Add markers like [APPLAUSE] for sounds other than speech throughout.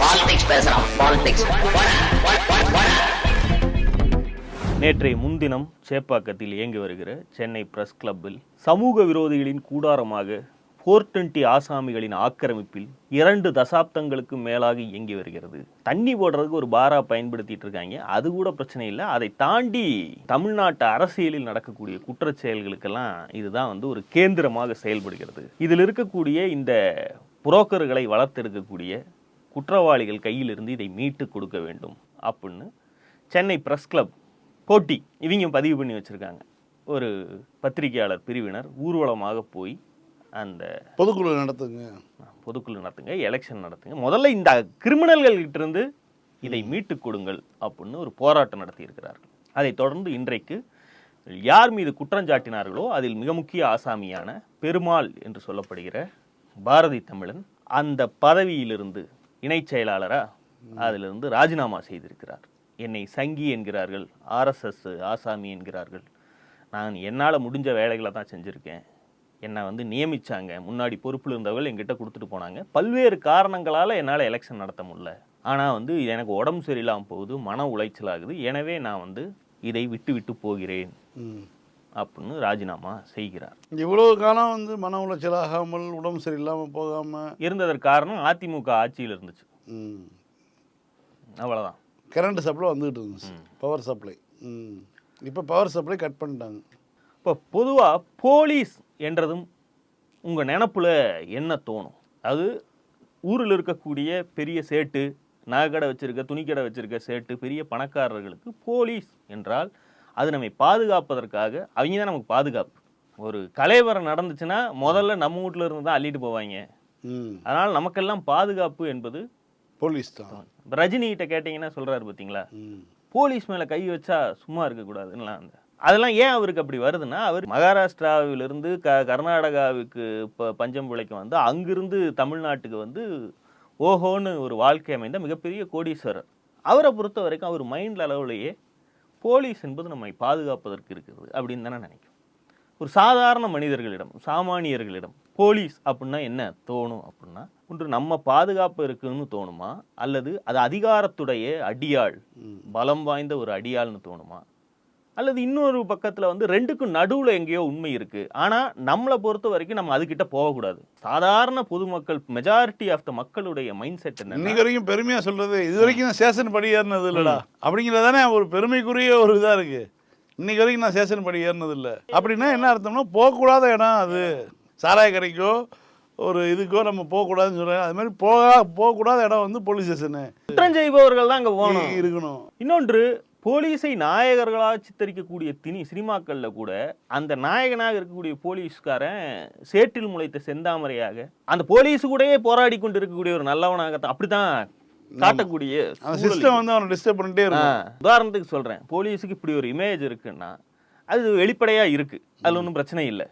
Politics பேசுறான் politics நேற்றைய முன்தினம் சேப்பாக்கத்தில் இயங்கி வருகிற சென்னை பிரஸ் கிளப்பில் சமூக விரோதிகளின் கூடாரமாக ஃபோர் டுவெண்ட்டி ஆசாமிகளின் ஆக்கிரமிப்பில் இரண்டு தசாப்தங்களுக்கு மேலாக இயங்கி வருகிறது. தண்ணி போடுறதுக்கு ஒரு பாரா பயன்படுத்திட்டு இருக்காங்க. அது கூட பிரச்சனை இல்லை. அதை தாண்டி தமிழ்நாட்டு அரசியலில் நடக்கக்கூடிய குற்ற செயல்களுக்கெல்லாம் இதுதான் வந்து ஒரு கேந்திரமாக செயல்படுகிறது. இதில் இருக்கக்கூடிய இந்த புரோக்கர்களை வளர்த்தெடுக்கக்கூடிய குற்றவாளிகள் கையிலிருந்து இதை மீட்டு கொடுக்க வேண்டும் அப்படின்னு சென்னை பிரஸ் கிளப் போட்டி இவங்க பதிவு பண்ணி வச்சுருக்காங்க. ஒரு பத்திரிகையாளர் பிரிவினர் ஊர்வலமாக போய் அந்த பொதுக்குழு நடத்துங்க. பொதுக்குழு நடத்துங்க எலெக்ஷன் நடத்துங்க. முதல்ல இந்த கிரிமினல்கள்கிட்ட இருந்து இதை மீட்டு கொடுங்கள் அப்படின்னு ஒரு போராட்டம் நடத்தியிருக்கிறார்கள். அதைத் தொடர்ந்து இன்றைக்கு யார் மீது குற்றஞ்சாட்டினார்களோ அதில் மிக முக்கிய ஆசாமியான பெருமாள் என்று சொல்லப்படுகிற பாரதி தமிழன் அந்த பதவியிலிருந்து இணைச் செயலாளராக அதிலிருந்து ராஜினாமா செய்திருக்கிறார். என்னை சங்கி என்கிறார்கள் ஆர்எஸ்எஸ் ஆசாமி என்கிறார்கள். நான் என்னால் முடிஞ்ச வேலைகளை தான் செஞ்சுருக்கேன். என்னை வந்து நியமித்தாங்க முன்னாடி பொறுப்பில் இருந்தவர்கள் எங்கிட்ட கொடுத்துட்டு போனாங்க. பல்வேறு காரணங்களால் என்னால் எலெக்ஷன் நடத்த முடியல. ஆனால் வந்து எனக்கு உடம்பு சரியில்லாமல் போகுது மன உளைச்சலாகுது எனவே நான் வந்து இதை விட்டு விட்டு போகிறேன் அப்படின்னு ராஜினாமா செய்கிறார். இவ்வளவு காலம் வந்து மன உளைச்சல் ஆகாமல் உடம்பு சரியில்லாமல் போகாமல் இருந்ததற்கு காரணம் அதிமுக ஆட்சியில் இருந்துச்சு. அவ்வளவுதான். கரண்ட் சப்ளை வந்துகிட்டு இருந்துச்சு. Power supply. ம். இப்போ பவர் சப்ளை கட் பண்ணிட்டாங்க. இப்போ பொதுவாக போலீஸ் என்றதும் உங்கள் நினப்புல என்ன தோணும்? அது ஊரில் இருக்கக்கூடிய பெரிய சேட்டு நகைக்கடை வச்சிருக்க துணிக்கடை வச்சிருக்க சேட்டு பெரிய பணக்காரர்களுக்கு போலீஸ் என்றால் அது நம்மை பாதுகாப்பதற்காக அவங்க தான் நமக்கு பாதுகாப்பு. ஒரு கலைவரம் நடந்துச்சுன்னா முதல்ல நம்ம வீட்டில் இருந்து தான் அள்ளிட்டு போவாங்க. அதனால் நமக்கெல்லாம் பாதுகாப்பு என்பது போலீஸ் தான். ரஜினி கிட்ட கேட்டிங்கன்னா சொல்கிறாரு பார்த்தீங்களா போலீஸ் மேலே கை வச்சா சும்மா இருக்கக்கூடாதுன்னா அந்த. அதெல்லாம் ஏன் அவருக்கு அப்படி வருதுன்னா அவர் மகாராஷ்டிராவிலிருந்து க கர்நாடகாவுக்கு இப்போ பஞ்சம் பிழைக்க வந்து அங்கிருந்து தமிழ்நாட்டுக்கு வந்து ஓஹோன்னு ஒரு வாழ்க்கை அமைந்த மிகப்பெரிய கோடீஸ்வரர். அவரை பொறுத்த வரைக்கும் அவர் மைண்ட் அளவுலேயே போலீஸ் என்பது நம்மை பாதுகாப்பதற்கு இருக்கிறது அப்படின்னு தானே நினைக்கும். ஒரு சாதாரண மனிதர்களிடம் சாமானியர்களிடம் போலீஸ் அப்படின்னா என்ன தோணும் அப்படின்னா ஒன்று நம்ம பாதுகாப்பு இருக்குன்னு தோணுமா? அல்லது அது அதிகாரத்துடைய அடியாள் பலம் வாய்ந்த ஒரு அடியாள்னு தோணுமா? அல்லது இன்னொரு பக்கத்துல வந்து ரெண்டுக்கும் நடுவுல எங்கேயோ உண்மை இருக்கு. ஆனா நம்மளை பொறுத்த வரைக்கும் நம்ம அதுகிட்ட போகக்கூடாது. சாதாரண பொதுமக்கள் மெஜாரிட்டி ஆஃப் த மக்களுடைய மைண்ட் செட் என்ன இன்னைக்கு வரைக்கும் பெருமையா சொல்றது இது வரைக்கும் சேஷன் படி ஏறினது இல்லடா. அப்படிங்கிறதானே ஒரு பெருமைக்குரிய ஒரு இதா இருக்கு. இன்னைக்கு வரைக்கும் நான் சேஷன் படி ஏறினது இல்லை. அப்படின்னா என்ன அர்த்தம்னா போகக்கூடாத இடம் அது. சாராய கடைக்கோ ஒரு இதுக்கோ நம்ம போகக்கூடாதுன்னு சொல்றேன். அது மாதிரி போக போகக்கூடாத இடம் வந்து போலீஸ் ஸ்டேஷனு குற்றம் செய்பவர்கள் தான் அங்க போகணும். இருக்கணும். இன்னொன்று போலீஸை நாயகர்களாக சித்தரிக்கக்கூடிய திணி சினிமாக்கள்ல கூட அந்த நாயகனாக இருக்கக்கூடிய போலீஸ்காரன் சேற்றில் முளைத்த செந்தாமரையாக அந்த போலீஸ் கூடயே போராடி கொண்டு இருக்கக்கூடிய ஒரு நல்லவனாக அப்படிதான் காட்டக்கூடிய சிஸ்டம் வந்து அவனை டிஸ்டர்ப் பண்ணிட்டே உதாரணத்துக்கு சொல்றேன் போலீஸுக்கு இப்படி ஒரு இமேஜ் இருக்குன்னா அது வெளிப்படையா இருக்கு அதுல ஒன்றும் பிரச்சனை இல்லை.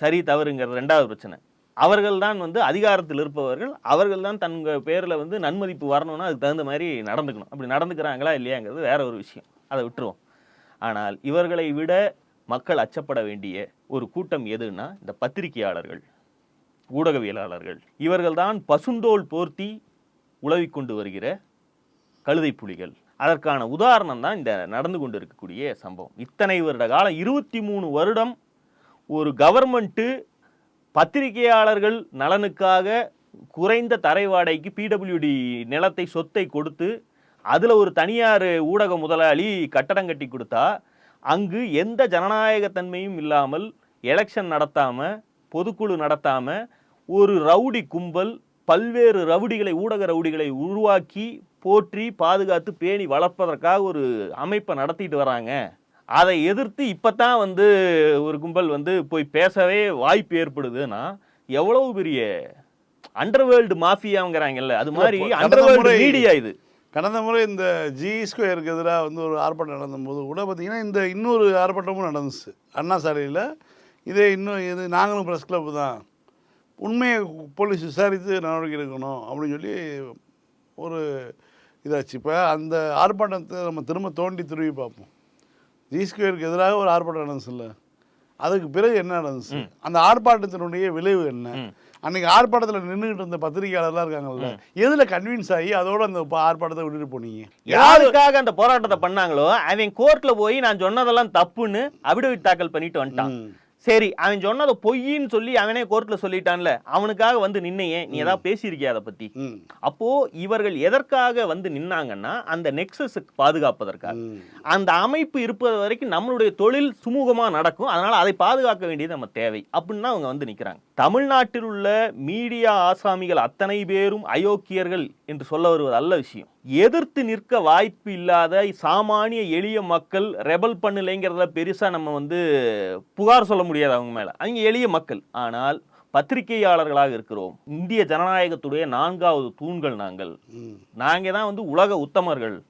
சரி தவறுங்கிறது ரெண்டாவது பிரச்சனை. அவர்கள் தான் வந்து அதிகாரத்தில் இருப்பவர்கள். அவர்கள் தான் தங்கள் பேரில் வந்து நன்மதிப்பு வரணும்னா அதுக்கு தகுந்த மாதிரி நடந்துக்கணும். அப்படி நடந்துக்கிறாங்களா இல்லையாங்கிறது வேற ஒரு விஷயம். அதை விட்டுருவோம். ஆனால் இவர்களை விட மக்கள் அச்சப்பட வேண்டிய ஒரு கூட்டம் எதுன்னா இந்த பத்திரிகையாளர்கள் ஊடகவியலாளர்கள். இவர்கள்தான் பசுந்தோல் போர்த்தி உழவிக்கொண்டு வருகிற கழுதை புலிகள். அதற்கான உதாரணம் தான் இந்த நடந்து கொண்டு இருக்கக்கூடிய சம்பவம். இத்தனை வருட காலம் இருபத்தி மூணு வருடம் ஒரு கவர்மெண்ட்டு பத்திரிகையாளர்கள் நலனுக்காக குறைந்த தரை வாடகைக்கு பிடபிள்யூடி நிலத்தை சொத்தை கொடுத்து அதில் ஒரு தனியார் ஊடக முதலாளி கட்டடம் கட்டி கொடுத்தா அங்கு எந்த ஜனநாயகத்தன்மையும் இல்லாமல் எலெக்ஷன் நடத்தாமல் பொதுக்குழு நடத்தாமல் ஒரு ரவுடி கும்பல் பல்வேறு ரவுடிகளை ஊடக ரவுடிகளை உருவாக்கி போற்றி பாதுகாத்து பேணி வளர்ப்பதற்காக ஒரு அமைப்பை நடத்திட்டு வராங்க. அதை எதிர்த்து இப்பதான் வந்து ஒரு கும்பல் வந்து போய் பேசவே வாய்ப்பு ஏற்படுதுன்னா எவ்வளவு பெரிய அண்டர்வேல்டு மாஃபியாங்கிறாங்கல்ல அது மாதிரி முறை- மீடியா இது. கடந்த முறை இந்த ஜி ஸ்கொயருக்கு எதிராக வந்து ஒரு ஆர்ப்பாட்டம் நடந்தபோது கூட பார்த்தீங்கன்னா இந்த இன்னொரு ஆர்ப்பாட்டமும் நடந்துச்சு. அண்ணா சாலையில். இதே இன்னும் இது நாங்களும் ப்ரெஸ் கிளப் தான். உண்மையை போலீஸ் விசாரித்து நடவடிக்கை எடுக்கணும் அப்படின்னு சொல்லி ஒரு இதாச்சு. இப்போ அந்த ஆர்ப்பாட்டத்தை நம்ம திரும்ப தோண்டி துருவி பார்ப்போம். ஜி ஸ்கொயருக்கு எதிராக ஒரு ஆர்ப்பாட்டம் நடந்துச்சுல்ல? அதுக்கு பிறகு என்ன நடந்துச்சு? அந்த ஆர்ப்பாட்டத்தினுடைய விளைவு என்ன. அன்னைக்கு ஆர்ப்பாட்டத்தில் நின்றுகிட்டு இருந்த பத்திரிகையாளர்லாம் இருக்காங்கல்ல எதுல கன்வின்ஸ் ஆகி அதோட அந்த ஆர்ப்பாட்டத்தை விட்டுட்டு போனீங்க? யாருக்காக அந்த போராட்டத்தை பண்ணாங்களோ அவன் கோர்ட்ல போய் நான் சொன்னதெல்லாம் தப்புன்னு அபிடவிட் தாக்கல் பண்ணிட்டு வந்துட்டான். சரி அவன் சொன்னதை பொய்ன்னு சொல்லி அவனே கோர்ட்ல சொல்லிட்டான்ல அவனுக்காக வந்து நின்னையே நீ ஏதாவது பேசியிருக்கியா அதை பத்தி. அப்போ இவர்கள் எதற்காக வந்து நின்னாங்கன்னா அந்த நெக்ஸஸுக்கு பாதுகாப்பதற்காக. அந்த அமைப்பு இருப்பது வரைக்கும் நம்மளுடைய தொழில் சுமூகமா நடக்கும் அதனால அதை பாதுகாக்க வேண்டியது நம்ம தேவை அப்படின்னு அவங்க வந்து நிக்கிறாங்க தமிழ்நாட்டில் உள்ள மீடியா ஆசாமிகள் அத்தனை பேரும் அயோக்கியர்கள் என்று சொல்ல வருவது அல்ல விஷயம். எதிர்த்து நிற்க வாய்ப்பு இல்லாத சாமானிய எளிய மக்கள் ரெபல் பண்ணலைங்கிறத பெருசா நம்ம வந்து புகார் சொல்ல முடியாது அவங்க மேல. அவங்க எளிய மக்கள். ஆனால் பத்திரிகையாளர்களாக இருக்கிறோம். இந்திய ஜனநாயகத்துடைய நான்காவது தூண்கள் நாங்கள். ம். நாங்க தான் வந்து உலக உத்தமர்கள்.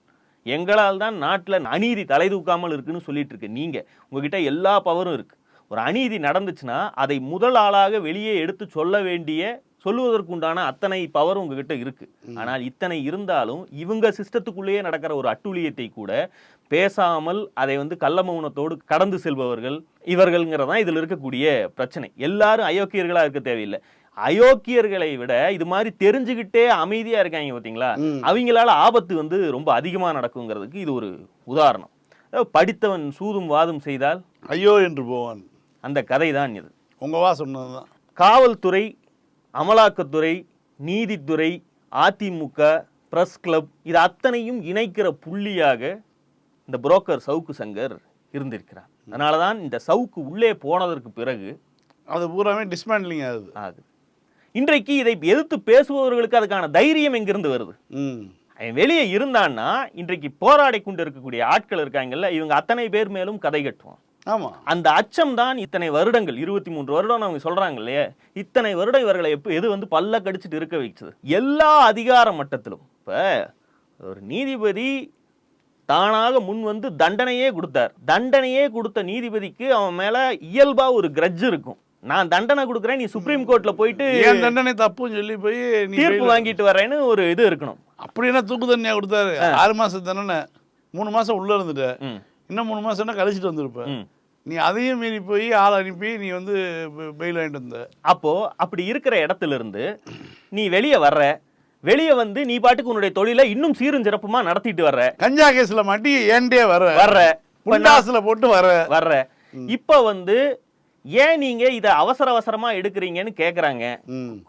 எங்களால் தான் நாட்டில் அநீதி தலை தூக்காமல் இருக்குன்னு சொல்லிட்டு இருக்கு. நீங்க. உங்ககிட்ட எல்லா பவரும் இருக்கு. ஒரு அநீதி நடந்துச்சுன்னா அதை முதல் ஆளாக வெளியே எடுத்து சொல்ல வேண்டிய சொல்லுவதற்குண்டான அத்தனை பவர் உங்ககிட்ட இருக்கு. ஆனால் இத்தனை இருந்தாலும் இவங்க சிஸ்டத்துக்குள்ளேயே நடக்கிற ஒரு அட்டூழியத்தை கூட பேசாமல் அதை வந்து கள்ள மௌனத்தோடு கடந்து செல்பவர்கள் இவர்கள்ங்கிறதான் இதுல இருக்கக்கூடிய பிரச்சனை. எல்லாரும் அயோக்கியர்களா இருக்க தேவையில்லை. அயோக்கியர்களை விட இது மாதிரி தெரிஞ்சுக்கிட்டே அமைதியா இருக்காங்க பாத்தீங்களா? ம். அவங்களால ஆபத்து வந்து ரொம்ப அதிகமா நடக்குங்கிறதுக்கு இது ஒரு உதாரணம். படித்தவன் சூதும் வாதும் செய்தால்? ஐயோ என்று போவான். அந்த கதை தான் இது. உங்க வா சொன்னதுதான். காவல்துறை அமலாக்கத்துறை நீதித்துறை அதிமுக பிரஸ் கிளப் இது அத்தனையும் இணைக்கிற புள்ளியாக இந்த புரோக்கர் சவுக்கு சங்கர் இருந்திருக்கிறார். அதனால தான் இந்த சவுக்கு உள்ளே போனதற்கு பிறகு அது பூராமே டிஸ்மேண்ட்லிங் ஆகுது ஆகுது. இன்றைக்கு இதை எதிர்த்து பேசுபவர்களுக்கு அதுக்கான தைரியம் எங்கிருந்து வருது? அவன் வெளியே இருந்தான்னா இன்றைக்கு போராடி கொண்டு இருக்கக்கூடிய ஆட்கள் இருக்காங்கல்ல இவங்க அத்தனை பேர் மேலும் கதை கட்டுவான். ஆமா. அந்த அச்சம் தான் இத்தனை வருடங்கள் இருபத்தி மூன்று வருடம் அவங்க சொல்றாங்க இல்லையா? இத்தனை வருடம் இவர்களை எப்போ எது வந்து பல்ல கடிச்சிட்டு இருக்க வைச்சது? எல்லா அதிகார மட்டத்திலும். இப்ப ஒரு நீதிபதி தானாக முன் வந்து தண்டனையே கொடுத்தார். தண்டனையே கொடுத்த நீதிபதிக்கு அவன் மேல இயல்பா ஒரு கிரட்ஜ் இருக்கும். நான் தண்டனை கொடுக்குறேன் நீ சுப்ரீம் கோர்ட்ல போயிட்டு ஏன் தண்டனை தப்புன்னு சொல்லி போய் நீ தீர்ப்பு வாங்கிட்டு வரேன்னு ஒரு இது இருக்கணும். அப்படி என்ன தூக்கு தண்டனையா கொடுத்தாரு? ஆறு மாசம் தண்டனை. மூணு மாசம் உள்ள இருந்துட்ட. இன்னும் மூணு மாசம்னா கழிச்சிட்டு வந்திருப்ப? ம். நீ அதையும் மீறி போய் ஆள் அனுப்பி நீ வந்து பெயில் வாங்கிட்டு வந்த. அப்போ அப்படி இருக்கிற இடத்துல இருந்து நீ வெளியே வர்ற வெளியே வந்து நீ பாட்டுக்கு உன்னுடைய தொழிலை இன்னும் சீரும் சிறப்புமா நடத்திட்டு வர்ற? கஞ்சா கேஸ்ல மாட்டி வர வர்ற? நான் புண்டாசுல போட்டு வர வர்ற. இப்ப வந்து ஏன் நீங்க இத அவசர அவசரமா எடுக்கிறீங்கன்னு கேக்குறாங்க.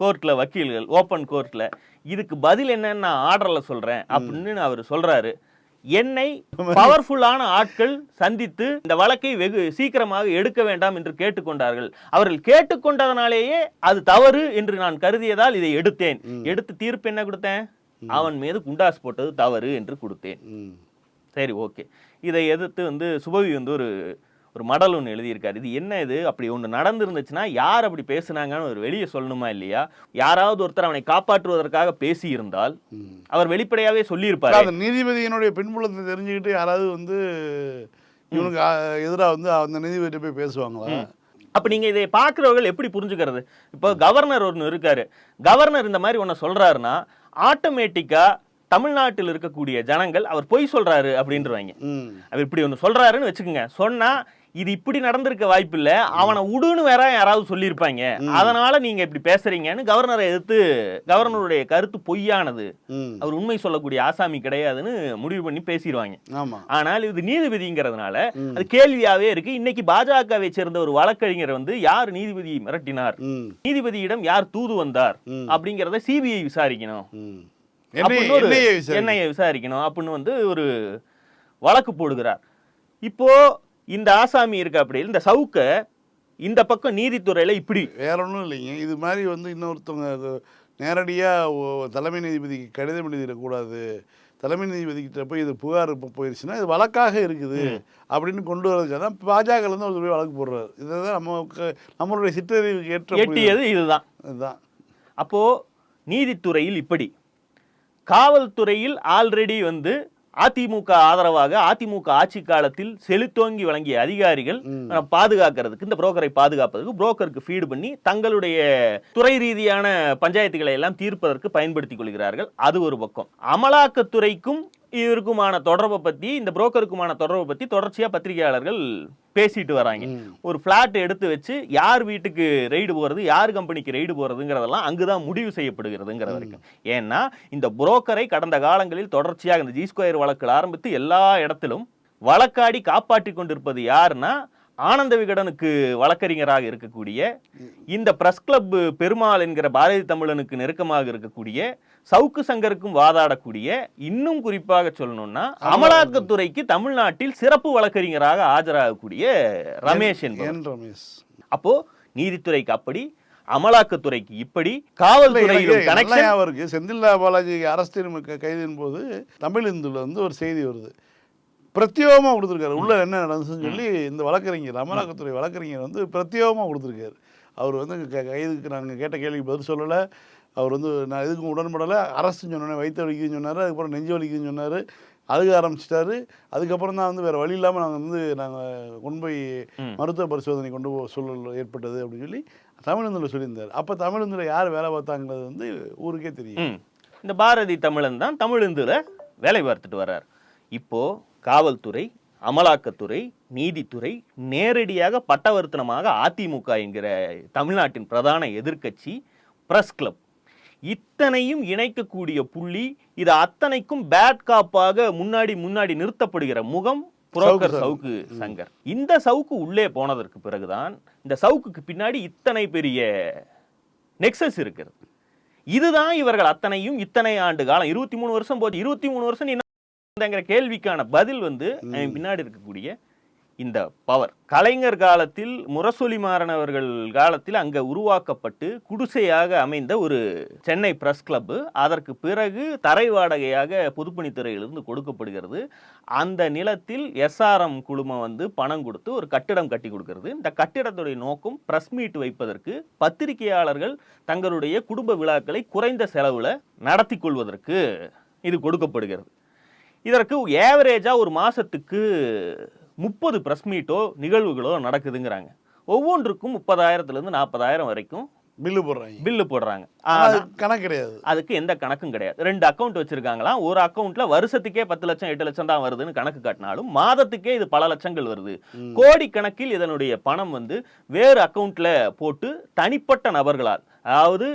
கோர்ட்ல வக்கீல்கள் ஓப்பன் கோர்ட்ல. இதுக்கு பதில் என்னன்னு நான் ஆர்டர்ல சொல்றேன் அப்படின்னு அவர் சொல்றாரு. என்னை பவர்ஃபுல்லான ஆட்கள் சந்தித்து இந்த வழக்கை வெகு சீக்கிரமாக எடுக்க வேண்டாம் என்று கேட்டுக்கொண்டார்கள். அவர்கள் கேட்டுக்கொண்டதனாலேயே அது தவறு என்று நான் கருதியதால் இதை எடுத்தேன். எடுத்து தீர்ப்பு என்ன கொடுத்தேன்? அவன் மீது குண்டாஸ் போட்டது தவறு என்று கொடுத்தேன். சரி ஓகே. இதை எதிர்த்து வந்து சுபவி வந்து ஒரு ஒரு மடல் ஒன்று எழுதியிருக்காரு. இது என்ன இது? அப்படி ஒன்று நடந்திருந்துச்சுன்னா யார் அப்படி பேசுனாங்கன்னு ஒரு வெளியே சொல்லணுமா இல்லையா? யாராவது ஒருத்தர் அவனை காப்பாற்றுவதற்காக பேசியிருந்தால். அவர் வெளிப்படையாவே சொல்லியிருப்பாரு. அந்த நீதிபதியினுடைய பின்புலத்தை தெரிஞ்சுக்கிட்டு யாராவது வந்து இவனுக்கு எதிராக வந்து அந்த நீதிபதிட்ட போய் பேசுவாங்களா? அப்ப நீங்க இதை பார்க்கிறவர்கள் எப்படி புரிஞ்சுக்கிறது? இப்போ கவர்னர் ஒன்று இருக்காரு. கவர்னர் இந்த மாதிரி ஒன்று சொல்றாருன்னா ஆட்டோமேட்டிக்கா தமிழ்நாட்டில் இருக்கக்கூடிய ஜனங்கள் அவர் பொய் சொல்றாரு அப்படின்றவாங்க. அவர் இப்படி ஒன்று சொல்றாருன்னு வச்சுக்கோங்க. சொன்னா இது இப்படி நடந்திருக்க வாய்ப்பில்லை. அவனை உடுன்னு வேற யாராவது சொல்லியிருப்பாங்க. அதனால நீங்க இப்படி பேசுறீங்கன்னு கவர்னரை எதிர்த்து கவர்னருடைய கருத்து பொய்யானது. அவர் உண்மை சொல்லக்கூடிய ஆசாமி கிடையாதுன்னு முடிவு பண்ணி பேசிடுவாங்க. ஆனால் இது நீதிபதிங்கிறதுனால அது கேள்வியாவே இருக்கு. இன்னைக்கு பாஜகவை சேர்ந்த ஒரு வழக்கறிஞர் வந்து யார் நீதிபதியை மிரட்டினார்? நீதிபதியிடம் யார் தூது வந்தார். அப்படிங்கறத சிபிஐ விசாரிக்கணும். என்ஐஏ விசாரிக்கணும் அப்படின்னு வந்து ஒரு வழக்கு போடுகிறார். இப்போ இந்த ஆசாமி இருக்க அப்படி இந்த சவுக்க இந்த பக்கம் நீதித்துறையில இப்படி. வேற ஒன்றும் இல்லைங்க. இது மாதிரி வந்து இன்னொருத்தவங்க நேரடியாக தலைமை நீதிபதிக்கு கடிதம் எழுதிடக்கூடாது. தலைமை நீதிபதிக்கிட்ட போய் இது புகார் இப்போ போயிடுச்சுன்னா இது வழக்காக இருக்குது அப்படின்னு கொண்டு வரதுக்காக தான் பாஜகலேருந்து ஒரு போய் வழக்கு போடுறாரு. இதை தான் நமக்கு நம்மளுடைய சிற்றறிவுக்கு ஏற்ற. எட்டியது இதுதான். இதுதான். அப்போ நீதித்துறையில் இப்படி. காவல்துறையில் ஆல்ரெடி வந்து அதிமுக ஆதரவாக அதிமுக ஆட்சி காலத்தில் செலுத்தோங்கி வழங்கிய அதிகாரிகள் பாதுகாக்கிறதுக்கு இந்த புரோக்கரை பாதுகாப்பதற்கு புரோக்கருக்கு ஃபீடு பண்ணி தங்களுடைய துறை ரீதியான பஞ்சாயத்துகளை எல்லாம் தீர்ப்பதற்கு பயன்படுத்திக் கொள்கிறார்கள். அது ஒரு பக்கம். அமலாக்கத்துறைக்கும் இவருக்குமான தொடர்பை பத்தி இந்த புரோக்கருக்குமான தொடர்பை பத்தி தொடர்ச்சியா பத்திரிகையாளர்கள் பேசிட்டு வராங்க. ஒரு பிளாட் எடுத்து வச்சு யார் வீட்டுக்கு ரெய்டு போறது யார் கம்பெனிக்கு ரெய்டு போறதுங்கிறதெல்லாம் அங்குதான் முடிவு செய்யப்படுகிறதுங்கிற வரைக்கும். ஏன்னா இந்த புரோக்கரை கடந்த காலங்களில் தொடர்ச்சியாக இந்த ஜி ஸ்கொயர் வழக்கில் ஆரம்பித்து எல்லா இடத்திலும் வழக்காடி காப்பாற்றி கொண்டிருப்பது யாருன்னா ஆனந்த விகடனுக்கு வழக்கறிஞராக இருக்கக்கூடிய இந்த பிரஸ் கிளப் பெருமாள் என்கிற பாரதி தமிழனுக்கு நெருக்கமாக இருக்கக்கூடிய சவுக்கு சங்கருக்கும் வாதாடக்கூடிய இன்னும் குறிப்பாக சொல்லணும்னா அமலாக்கத்துறைக்கு தமிழ்நாட்டில் சிறப்பு வழக்கறிஞராக ஆஜராகக்கூடிய ரமேஷ் ரமேஷ். அப்போ நீதித்துறைக்கு அப்படி அமலாக்கத்துறைக்கு இப்படி காவல்துறையிலும் கனெக்ஷன் இருக்கு. செந்தில்லா பாலாஜி அரசின் கைதின் போது தமிழ் இந்துல வந்து ஒரு செய்தி வருது. பிரத்யேகமாக கொடுத்துருக்காரு. உள்ள என்ன நடந்துச்சுன்னு சொல்லி இந்த வழக்கறிஞர் அமலாக்கத்துறை வழக்கறிஞர் வந்து பிரத்யேகமாக கொடுத்துருக்காரு. அவர் வந்து க- கைதுக்கு நாங்கள் கேட்ட கேள்விக்கு பதில் சொல்லலை. அவர் வந்து நான் எதுக்கும் உடன்படலை. அரசுன்னு சொன்னோன்னே வயிற்று வலிக்குதுன்னு சொன்னார். அதுக்கப்புறம் நெஞ்சு வலிக்குதுன்னு சொன்னார். அழுக ஆரம்பிச்சிட்டாரு. அதுக்கப்புறம் தான் வந்து வேறு வழி இல்லாமல் நாங்கள் வந்து நாங்கள் கொண்டு போய். மருத்துவ பரிசோதனை கொண்டு போக சூழல் ஏற்பட்டது அப்படின்னு சொல்லி தமிழ்ந்துல சொல்லியிருந்தார். அப்போ தமிழ்ந்துல யார் வேலை பார்த்தாங்கிறது வந்து ஊருக்கே தெரியும். இந்த பாரதி தமிழன் தான் தமிழிந்துல வேலை பார்த்துட்டு வர்றார். இப்போ காவல்துறை அமலாக்கத்துறை நீதித்துறை நேரடியாக பட்டவர்த்தனமாக அதிமுக என்கிற தமிழ்நாட்டின் பிரதான எதிர்க்கட்சி பிரஸ் கிளப். இத்தனையும் இணைக்கக்கூடிய புள்ளி இது அத்தனைக்கும் பேட் காப்பாக முன்னாடி முன்னாடி நிறுத்தப்படுகிற முகம் புரோக்கர் சவுக்கு சங்கர். இந்த சவுக்கு உள்ளே போனதற்கு பிறகுதான் இந்த சவுக்குக்கு பின்னாடி இத்தனை பெரிய நெக்ஸஸ் இருக்கிறது. இதுதான் இவர்கள் அத்தனையும் இத்தனை ஆண்டு காலம் இருபத்தி மூணு வருஷம் போச்சு இருபத்தி மூணு வருஷம் பண்ணங்கிற கேள்விக்கான பதில் வந்து பின்னாடி இருக்கக்கூடிய இந்த பவர். கலைஞர் காலத்தில் முரசொலி மாறன் அவர்கள் காலத்தில் அங்க உருவாக்கப்பட்டு குடிசையாக அமைந்த ஒரு சென்னை பிரஸ் கிளப் அதற்கு பிறகு தரை வாடகையாக பொதுப்பணித்துறையிலிருந்து கொடுக்கப்படுகிறது. அந்த நிலத்தில் எஸ்ஆர்எம் குழுமம் வந்து பணம் கொடுத்து ஒரு கட்டிடம் கட்டி கொடுக்கிறது. இந்த கட்டிடத்துடைய நோக்கம் பிரஸ் மீட் வைப்பதற்கு பத்திரிகையாளர்கள் தங்களுடைய குடும்ப விழாக்களை குறைந்த செலவுல நடத்தி கொள்வதற்கு இது கொடுக்கப்படுகிறது. இதற்கு ஏவரேஜா ஒரு மாசத்துக்கு முப்பது பிரஸ் மீட்டோ நிகழ்வுகளோ நடக்குதுங்கிறாங்க. ஒவ்வொன்றுக்கும் முப்பதாயிரத்துல இருந்து நாற்பதாயிரம் வரைக்கும் பில்லு போடுறாங்க. பில்லு போடுறாங்க. கணக்கு கிடையாது. அதுக்கு எந்த கணக்கும் கிடையாது. ரெண்டு அக்கவுண்ட் வச்சிருக்காங்களாம் ஒரு அக்கவுண்ட்ல வருஷத்துக்கே பத்து லட்சம் எட்டு லட்சம் தான் வருதுன்னு கணக்கு காட்டினாலும் மாதத்துக்கே இது பல லட்சங்கள் வருது. ம். கோடி கணக்கில் இதனுடைய பணம் வந்து வேறு அக்கவுண்ட்ல போட்டு தனிப்பட்ட நபர்களால் அதாவது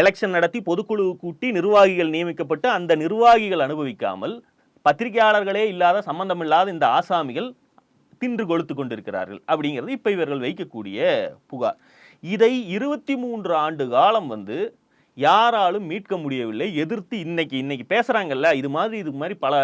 எலெக்ஷன் நடத்தி பொதுக்குழு கூட்டி நிர்வாகிகள் நியமிக்கப்பட்டு அந்த நிர்வாகிகள் அனுபவிக்காமல் பத்திரிகையாளர்களே இல்லாத சம்பந்தமில்லாத இந்த ஆசாமிகள் தின்று கொளுத்து கொண்டிருக்கிறார்கள் அப்படிங்கிறது இப்போ இவர்கள் வைக்கக்கூடிய புகார். இதை இருபத்தி மூன்று ஆண்டு காலம் வந்து யாராலும் மீட்க முடியவில்லை. எதிர்த்து இன்னைக்கு இன்னைக்கு பேசுகிறாங்கல்ல இது மாதிரி இது மாதிரி பல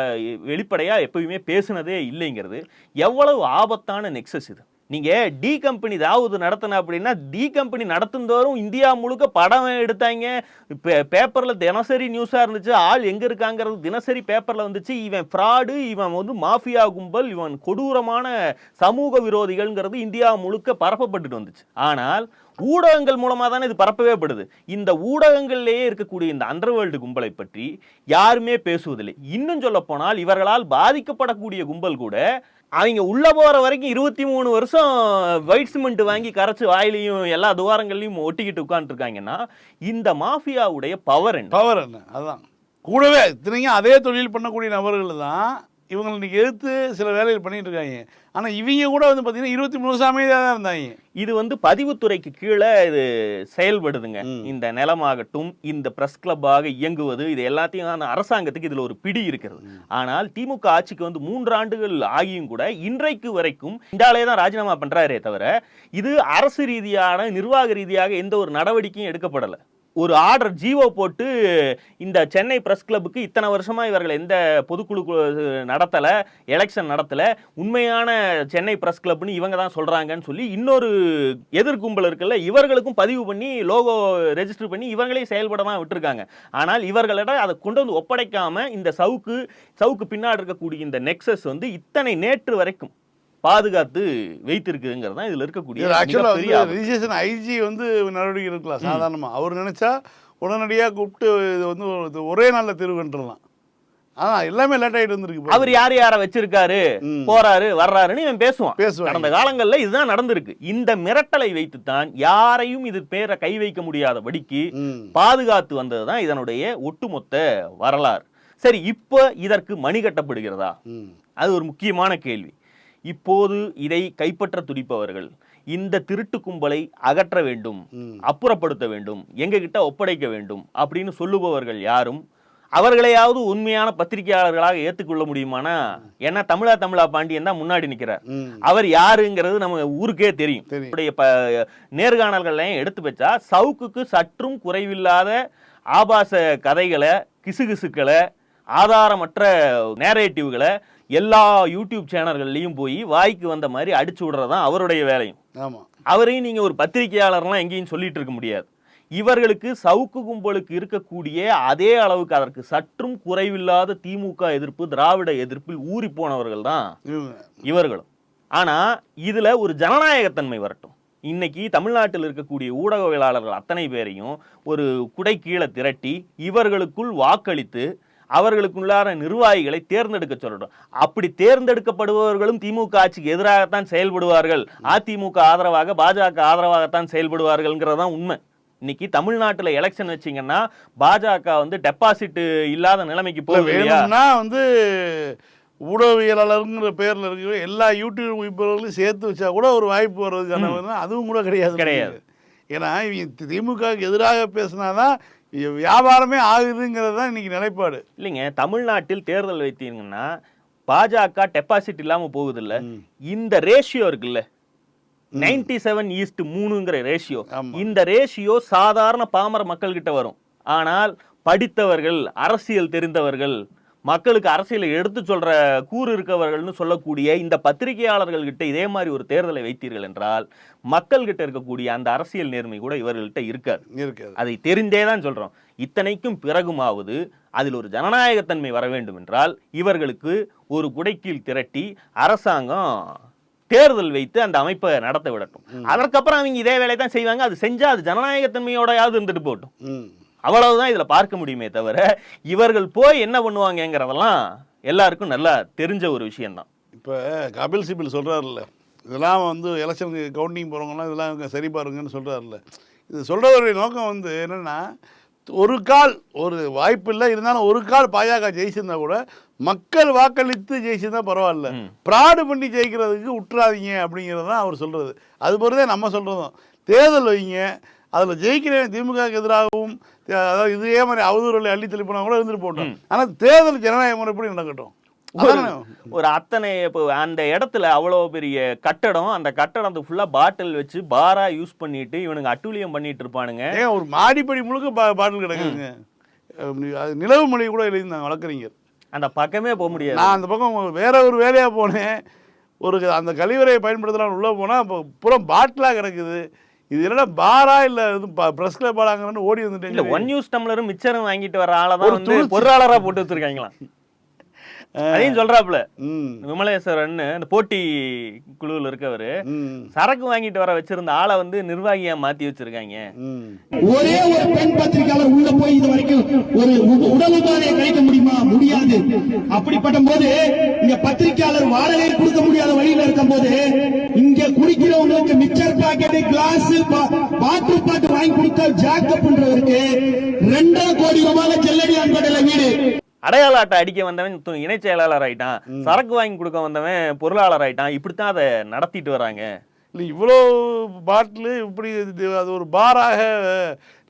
வெளிப்படையாக எப்பயுமே பேசுனதே இல்லைங்கிறது. எவ்வளவு ஆபத்தான நெக்ஸஸ் இது? நீங்கள் டி கம்பெனி ஏதாவது நடத்தின அப்படின்னா டி கம்பெனி நடத்துந்தோறும் இந்தியா முழுக்க படம் எடுத்தாங்க. இப்போ பேப்பரில் தினசரி நியூஸாக இருந்துச்சு. ஆள் எங்கே இருக்காங்கிறது தினசரி பேப்பரில் வந்துச்சு. இவன் ஃப்ராடு இவன் வந்து மாஃபியா கும்பல் இவன் கொடூரமான சமூக விரோதிகள்ங்கிறது இந்தியா முழுக்க பரப்பப்பட்டுட்டு வந்துச்சு. ஆனால் ஊடகங்கள் மூலமாக தானே இது பரப்பவே படுது. இந்த ஊடகங்கள்லேயே இருக்கக்கூடிய இந்த அண்டர்வேல்டு கும்பலை பற்றி யாருமே பேசுவதில்லை. இன்னும் சொல்லப்போனால் இவர்களால் பாதிக்கப்படக்கூடிய கும்பல் கூட அவங்க உள்ளே போகிற வரைக்கும் இருபத்தி மூணு வருஷம் ஒயிட் சிமெண்ட் வாங்கி கரைச்சி வாயிலையும் எல்லா துவாரங்கள்லையும் ஒட்டிக்கிட்டு உட்காந்துருக்காங்கன்னா இந்த மாஃபியாவுடைய பவர் என்ன? பவர் என்ன? அதுதான் கூடவே இத்தனைக்கும் அதே தொழில் பண்ணக்கூடிய நபர்கள் தான் இவங்களை இன்னைக்கு எதிர்த்து சில வேலைகள் பண்ணிட்டு இருக்காங்க. ஆனா இவங்க கூட வந்து பாத்தீங்கன்னா இருபத்தி மூணு வருஷம் தான் இருந்தாங்க. இது வந்து பதிவுத்துறைக்கு கீழே இது செயல்படுதுங்க. இந்த நிலமாகட்டும் இந்த பிரஸ் கிளப்பாக இயங்குவது இது எல்லாத்தையும் அரசாங்கத்துக்கு இதுல ஒரு பிடி இருக்கிறது. ஆனால் திமுக ஆட்சிக்கு வந்து மூன்று ஆண்டுகள் ஆகியும் கூட இன்றைக்கு வரைக்கும் இந்தாலே தான் ராஜினாமா பண்றாரே தவிர இது அரசு ரீதியான நிர்வாக ரீதியாக எந்த ஒரு நடவடிக்கையும் எடுக்கப்படல. ஒரு ஆர்டர் ஜீவோ போட்டு இந்த சென்னை ப்ரெஸ் கிளப்புக்கு இத்தனை வருஷமாக இவர்கள் எந்த பொதுக்குழு நடத்தலை எலெக்ஷன் நடத்தல உண்மையான சென்னை ப்ரெஸ் கிளப்னு இவங்க தான் சொல்கிறாங்கன்னு சொல்லி இன்னொரு எதிர்கும்பல் இருக்குல்ல இவர்களுக்கும் பதிவு பண்ணி லோகோ ரெஜிஸ்டர் பண்ணி இவங்களே செயல்பட தான் விட்டுருக்காங்க. ஆனால் இவர்களிடம் அதை கொண்டு வந்து ஒப்படைக்காமல் இந்த சவுக்கு சவுக்கு பின்னாடி இருக்கக்கூடிய இந்த நெக்ஸஸ் வந்து இத்தனை நேற்று வரைக்கும் பாதுகாத்து வைத்திருக்குங்கிறது தான் இதுல இருக்கக்கூடிய ஆக்சுவலாக. ரிஜிஸ்ட்ரேஷன் ஐஜி வந்து நடவடிக்கை எடுக்கலாம் சாதாரணமாக அவர் நினைச்சா உடனடியாக கூப்பிட்டு இது வந்து ஒரு- நாளில் தீர்வு கண்டுடலாம். ஆனால் எல்லாமே லேட் ஆகிட்டு வந்திருக்கு அவர் யார் யார வச்சிருக்காரு. போறாரு வர்றாருன்னு இவன் பேசுவான். பேசுவாங்க. கடந்த காலங்கள்ல இதுதான் நடந்திருக்கு. இந்த மிரட்டலை வைத்துத்தான் யாரையும் இது பேரை கை வைக்க முடியாதபடிக்கு ம். பாதுகாத்து வந்ததுதான் இதனுடைய ஒட்டுமொத்த வரலாறு. சரி இப்போ இதற்கு மணி கட்டப்படுகிறதா அது ஒரு முக்கியமான கேள்வி. இப்போது இதை கைப்பற்ற துடிப்பவர்கள். இந்த திருட்டு கும்பலை அகற்ற வேண்டும். அப்புறப்படுத்த வேண்டும் எங்க கிட்ட ஒப்படைக்க வேண்டும் அப்படின்னு சொல்லுபவர்கள் யாரும் அவர்களையாவது உண்மையான பத்திரிகையாளர்களாக ஏத்துக்கொள்ள முடியுமானா? ஏன்னா தமிழா தமிழா பாண்டியன் தான் முன்னாடி நிக்கிறார். ம். அவர் யாருங்கிறது நம்ம ஊருக்கே தெரியும். நேர்காணல்கள்லையும் எடுத்து வச்சா சவுக்குக்கு சற்றும் குறைவில்லாத ஆபாச கதைகளை கிசுகிசுக்களை ஆதாரமற்ற நேரேட்டிவ்களை எல்லா யூடியூப் சேனல்கள்லையும் போய் வாய்க்கு வந்த மாதிரி அடிச்சு விடுறது தான் அவருடைய வேலையும். ஆமாம் அவரையும் நீங்க ஒரு பத்திரிகையாளர்லாம் எங்கேயும் சொல்லிட்டு இருக்க முடியாது. இவர்களுக்கு சவுக்கு கும்பலுக்கு இருக்கக்கூடிய அதே அளவுக்கு அதற்கு சற்றும் குறைவில்லாத திமுக எதிர்ப்பு திராவிட எதிர்ப்பில் ஊறி போனவர்கள் தான் இவர்களும். ஆனா இதுல ஒரு ஜனநாயகத்தன்மை வரட்டும். இன்னைக்கு தமிழ்நாட்டில் இருக்கக்கூடிய ஊடகவியலாளர்கள் அத்தனை பேரையும் ஒரு குடை கீழே திரட்டி இவர்களுக்குள் வாக்களித்து அவர்களுக்குள்ளார நிர்வாகிகளை தேர்ந்தெடுக்க சொல்லட்டும். அப்படி தேர்ந்தெடுக்கப்படுபவர்களும் திமுக ஆட்சிக்கு எதிராகத்தான் செயல்படுவார்கள். அதிமுக ஆதரவாக பாஜக ஆதரவாகத்தான் செயல்படுவார்கள்ங்கிறதான் உண்மை. இன்னைக்கு தமிழ்நாட்டுல எலெக்ஷன் வச்சீங்கன்னா பாஜக வந்து டெபாசிட் இல்லாத நிலைமைக்கு இல்லையா? வேணும்னா வந்து ஊடகவியலாளருங்கிற பேர்ல இருக்கிற எல்லா யூடியூப் சேர்த்து வச்சா கூட ஒரு வாய்ப்பு வர்றதுக்கான அதுவும் கூட கிடையாது. கிடையாது. ஏன்னா இவங்க திமுகவுக்கு எதிராக பேசினாதான் வியாபாரமே ஆகுதுங்கிறது தான் இன்னைக்கு நிலைப்பாடு. இல்லைங்க தமிழ்நாட்டில் தேர்தல் வைத்தீங்கன்னா பாஜக டெபாசிட் இல்லாம போகுது இல்ல ம். இந்த ரேஷியோ இருக்குல்ல. நைன்டி செவன் ஈஸ்ட் மூணுங்கிற ரேஷியோ. இந்த ரேஷியோ சாதாரண பாமர மக்கள் கிட்ட வரும். ஆனால் படித்தவர்கள் அரசியல் தெரிந்தவர்கள் மக்களுக்கு அரசியலை எடுத்து சொல்ற கூறு இருக்கவர்கள்னு சொல்லக்கூடிய இந்த பத்திரிகையாளர்கள் கிட்ட இதே மாதிரி ஒரு தேர்தலை வைத்தீர்கள் என்றால் மக்கள் கிட்ட இருக்கக்கூடிய அந்த அரசியல் நேர்மை கூட இவர்கள்ட்ட இருக்காது. இருக்காது. அதை தெரிந்தே தான் சொல்றோம். இத்தனைக்கும் பிறகுமாவது அதில் ஒரு ஜனநாயகத்தன்மை வர வேண்டும் என்றால் இவர்களுக்கு ஒரு குடைக்கீழ் திரட்டி அரசாங்கம் தேர்தல் வைத்து அந்த அமைப்பை நடத்த விடட்டும். அதற்கப்புறம் அவங்க இதே வேலையை தான் செய்வாங்க. அது செஞ்சா அது ஜனநாயகத்தன்மையோடையாவது இருந்துட்டு போகட்டும் ம். அவ்வளவுதான் இதுல பார்க்க முடியுமே தவிர இவர்கள் போய் என்ன பண்ணுவாங்கங்கிறதெல்லாம் எல்லாருக்கும் நல்லா தெரிஞ்ச ஒரு விஷயம்தான். இப்போ கபில் சிபில் சொல்கிறாருல்ல இதெல்லாம் வந்து எலெக்ஷனுக்கு கவுண்டிங் போகிறவங்கலாம் இதெல்லாம் சரி பாருங்கன்னு சொல்கிறாருல்ல இது சொல்கிறவருடைய நோக்கம் வந்து என்னென்னா ஒரு கால் ஒரு வாய்ப்பு இல்லை இருந்தாலும் ஒரு கால் பாஜக ஜெயிச்சிருந்தா கூட மக்கள் வாக்களித்து ஜெயிச்சிருந்தா பரவாயில்ல. ப்ராடு பண்ணி ஜெயிக்கிறதுக்கு விட்டுறாதீங்க அப்படிங்கிறது தான் அவர் சொல்கிறது அது பொறுத்தே நம்ம சொல்கிறதும் தேர்தல் வைங்க அதில் ஜெயிக்கிறவன் திமுகவுக்கு எதிராகவும் அதாவது இதே மாதிரி அவதூறுகளை அள்ளி தெளிப்பினா கூட இருந்துட்டு போட்டோம். ஆனால் தேர்தல் ஜனநாயக முறைப்படி நடக்கட்டும்? ஒரு- அத்தனை இப்போ அந்த இடத்துல அவ்வளோ பெரிய கட்டடம் அந்த கட்டடத்தை ஃபுல்லா பாட்டில் வச்சு பாரா யூஸ் பண்ணிட்டு இவனுங்க அட்டூழியம் பண்ணிட்டு இருப்பானுங்க. ஏன் ஒரு மாடிப்படி முழுக்க பா பாட்டில் கிடக்குதுங்க. நிலவு மொழி கூட எழுதியிருந்தாங்க வழக்கறிஞர். அந்த பக்கமே போக முடியாது. நான் அந்த பக்கம் வேற ஒரு வேலையாக போனேன். ஒரு அந்த கழிவறையை பயன்படுத்தலாம் உள்ளே போனால் இப்போ புறம் பாட்டிலாக கிடக்குது. இது என்னடா பாரா இல்லை ப்ரெஸ் கிளப் பாடாங்கன்னு ஓடி வந்துட்டேன் ஒன் யூஸ் டம்ளரும் மிச்சரும் வாங்கிட்டு வர ஆளை தான் வந்து துணிச்சு. பொருளாளரா போட்டு வச்சிருக்காங்களாம் அதையும் சொல்றாப்புல. விமலேஸ்வரன் அந்த போட்டி குழுவில் இருக்கவரு சரக்கு வாங்கிட்டு வர வச்சிருந்த ஆளை வந்து நிர்வாகியா மாத்தி வச்சிருக்காங்க. ஒரே ஒரு பெண் பத்திரிகையாளர் உள்ள போய் இது வரைக்கும் ஒரு உடல் உபாதையை கழிக்க முடியுமா? முடியாது. அப்படிப்பட்ட போது இங்க பத்திரிகையாளர் வாடகை கொடுக்க முடியாத வழியில இருக்கும் போது இங்க குடிக்கிறவங்களுக்கு மிக்சர் பாக்கெட் கிளாஸ் பாட்டு பாட்டு வாங்கி கொடுக்க ஜாக்கப் பண்றவருக்கு ரெண்டரை கோடி ரூபாய் செல்லடியான் கடையில வீடு. அடையாள அட்டை அடிக்க வந்தவன் இணைச் செயலாளர் ஆயிட்டான். சரக்கு வாங்கி கொடுக்க வந்தவன் பொருளாளர் ஆயிட்டான். இப்படித்தான் அதை நடத்திட்டு வராங்க. இல்லை இவ்வளோ பாட்டிலு இப்படி அது ஒரு பாராக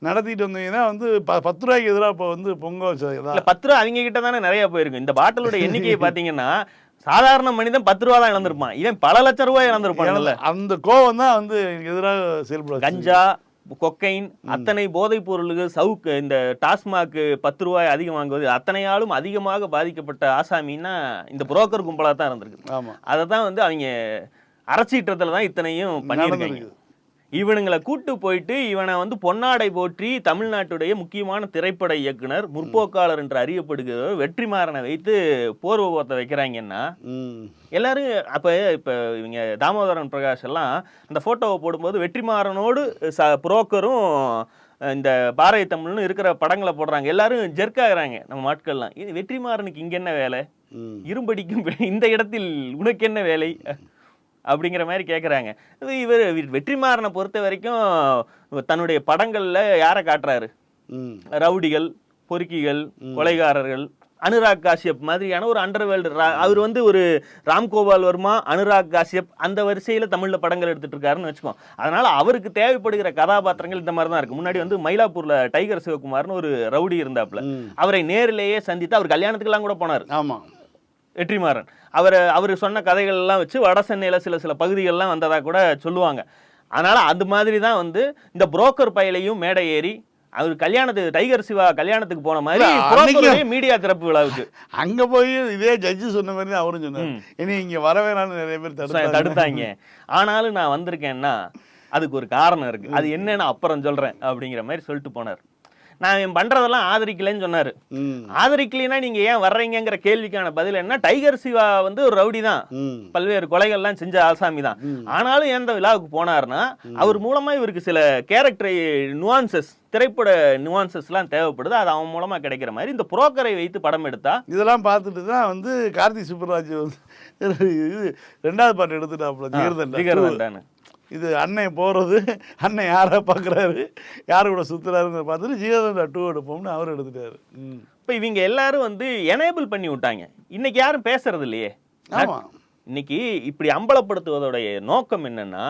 நடத்திட்டு வந்தீங்கன்னா வந்து ப பத்து ரூபாய்க்கு எதிராக இப்போ வந்து பொங்க வச்சதா இல்ல பத்து ரூபா அவங்க கிட்ட தானே நிறைய போயிருக்கு. இந்த பாட்டிலோட எண்ணிக்கையை [LAUGHS] பாத்தீங்கன்னா சாதாரண மனிதன் பத்து ரூபா தான் இழந்திருப்பான். இவன் பல லட்சம் ரூபாய் இழந்திருப்பான்ல. அந்த கோவம் தான் வந்து எதிராக செயல்பட கஞ்சா கொக்கைன் அத்தனை போதைப் பொருளுக்கு சவுக்கு இந்த டாஸ்மாக் பத்து ரூபாய் அதிகம் வாங்குவது அத்தனையாலும் அதிகமாக பாதிக்கப்பட்ட ஆசாமின்னா இந்த புரோக்கர் கும்பலா தான் இருந்திருக்கு. அதை தான் வந்து அவங்க அரைச்சீற்றத்துல தான் இத்தனையும் பண்ணியிருக்காங்க. இவனுங்களை கூட்டு போயிட்டு இவனை வந்து பொன்னாடை போற்றி தமிழ்நாட்டுடைய முக்கியமான திரைப்பட இயக்குனர் முற்போக்காளர் என்று அறியப்படுகிறவர் வெற்றிமாறனை வைத்து போர் விபத்தை வைக்கிறாங்கன்னா எல்லாரும் அப்ப இப்ப இவங்க தாமோதரன் பிரகாஷ் எல்லாம் அந்த போட்டோவை போடும்போது வெற்றிமாறனோடு ச புரோக்கரும் இந்த பாரதி தமிழ்னு இருக்கிற படங்களை போடுறாங்க. எல்லாரும் ஜெர்க் ஆகுறாங்க நம்ம ஆட்கள்லாம். இது வெற்றிமாறனுக்கு இங்க என்ன வேலை? இரும்படிக்கும் இந்த இடத்தில் உனக்கு என்ன வேலை? அப்படிங்கிற மாதிரி கேட்குறாங்க இது இவர் வெற்றிமாறனை பொறுத்த வரைக்கும் தன்னுடைய படங்கள்ல யாரை காட்டுறாரு? ரவுடிகள் பொறுக்கிகள் கொலைகாரர்கள் அனுராக் காஷ்யப் மாதிரியான ஒரு அண்டர்வேல்டு அவர் வந்து ஒரு ராம்கோபால் வர்மா அனுராக் காஷ்யப் அந்த வரிசையில தமிழ்ல படங்கள் எடுத்துட்டு இருக்காருன்னு வச்சுக்கோ. அதனால அவருக்கு தேவைப்படுகிற கதாபாத்திரங்கள் இந்த மாதிரி தான் இருக்கு. முன்னாடி வந்து மயிலாப்பூர்ல டைகர் சிவகுமார்னு ஒரு ரவுடி இருந்தாப்புல அவரை நேரிலேயே சந்தித்து அவர் கல்யாணத்துக்கெல்லாம் கூட போனார். ஆமாம் வெற்றிமாறன். அவர் அவர் சொன்ன கதைகள் எல்லாம் வச்சு வட சென்னையில் சில சில பகுதிகள்லாம் வந்ததா கூட சொல்லுவாங்க. அதனால அது மாதிரி தான் வந்து இந்த புரோக்கர் பயலையும் மேடை ஏறி அவர் கல்யாணத்துக்கு டைகர் சிவா கல்யாணத்துக்கு போன மாதிரி மீடியா திறப்பு விழாவுக்கு. அங்க போய் இதே ஜட்ஜு சொன்ன மாதிரி தான் அவரும் சொன்னார். இனி இங்க வர வேணாம்னு நிறைய பேர் தடுத்தாங்க. தடுத்தாங்க. ஆனாலும் நான் வந்திருக்கேன்னா அதுக்கு ஒரு காரணம் இருக்கு. அது என்னன்னு அப்புறம் சொல்றேன் அப்படிங்கிற மாதிரி சொல்லிட்டு போனார். நான் இவன் பண்றதெல்லாம் ஆதரிக்கலைன்னு சொன்னாரு. ஆதரிக்கலைன்னா நீங்க ஏன் வர்றீங்கங்கிற கேள்விக்கான பதில் என்ன? டைகர் சிவா வந்து ஒரு ரவுடி தான். பல்வேறு கொலைகள்லாம் செஞ்ச ஆசாமி தான். ஆனாலும் எந்த விழாவுக்கு போனார்னா அவர் மூலமா இவருக்கு சில கேரக்டர் நுவான்சஸ் திரைப்பட நுவான்சஸ்லாம் தேவைப்படுது. அது அவன் மூலமா கிடைக்கிற மாதிரி இந்த புரோக்கரை வைத்து படம் எடுத்தா இதெல்லாம் பார்த்துட்டு தான் வந்து கார்த்தி சுப்பராஜ் வந்து இது ரெண்டாவது பாட்டு எடுத்துட்டாப்புல ஜீர்தண்டா ஜிகர்தண்டான்னு இது அண்ணன் போகிறது அண்ணன் யாரை பார்க்குறாரு யார் கூட சுற்றுறாருன்னு பார்த்துட்டு ஜீரதண்டா டூ எடுப்போம்னு அவர் எடுத்துட்டாரு. இப்போ இவங்க எல்லாரும் வந்து எனேபிள் பண்ணி விட்டாங்க. இன்னைக்கு யாரும் பேசுறது இல்லையே. ஆமாம் இன்னைக்கு இப்படி அம்பலப்படுத்துவதோடைய நோக்கம் என்னன்னா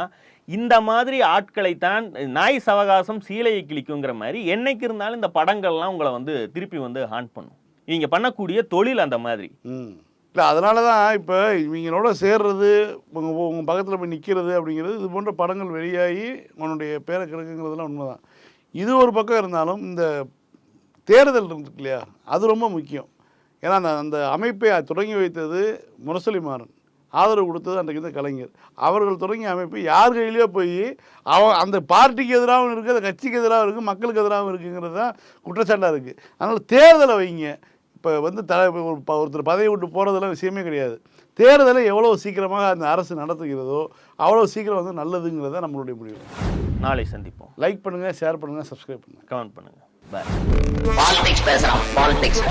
இந்த மாதிரி ஆட்களைத்தான் நாய் சவகாசம் சீலையை கிழிக்குங்கிற மாதிரி என்னைக்கு இருந்தாலும் இந்த படங்கள்லாம் உங்களை வந்து திருப்பி வந்து ஹாண்ட் பண்ணும். இவங்க பண்ணக்கூடிய தொழில் அந்த மாதிரி. இல்லை அதனால தான் இப்போ இவங்களோட சேர்றது உங்கள் உங்கள் பக்கத்தில் போய் நிற்கிறது அப்படிங்கிறது இது போன்ற படங்கள் வெளியாகி உன்னுடைய பேரை கிடக்குங்கிறதுலாம் உண்மைதான். இது ஒரு பக்கம் இருந்தாலும் இந்த தேர்தல் இருக்கு இல்லையா அது ரொம்ப முக்கியம். ஏன்னா அந்த அந்த அமைப்பை தொடங்கி வைத்தது முரசொலிமாறன். ஆதரவு கொடுத்தது அன்றைக்கு இந்த கலைஞர். அவர்கள் தொடங்கிய அமைப்பு யார் கையிலேயோ போய் அவ அந்த பார்ட்டிக்கு எதிராகவும் இருக்குது அந்த கட்சிக்கு எதிராகவும் இருக்குது மக்களுக்கு எதிராகவும் இருக்குங்கிறது தான் குற்றச்சாட்டாக இருக்குது அதனால் தேர்தலை வைங்க. இப்போ வந்து த ஒருத்தர் பதவி விட்டு போகிறதெல்லாம் விஷயமே கிடையாது. தேர்தலை எவ்வளோ சீக்கிரமாக அந்த அரசு நடத்துகிறதோ அவ்வளோ சீக்கிரம் வந்து நல்லதுங்கிறது நம்மளுடைய முடிவு. நாளை சந்திப்போம். லைக் பண்ணுங்கள் ஷேர் பண்ணுங்கள் சப்ஸ்கிரைப் பண்ணுங்கள் கமெண்ட் பண்ணுங்க. பாய் பாலிடிக்ஸ் பேசுறான் பாலிடிக்ஸ்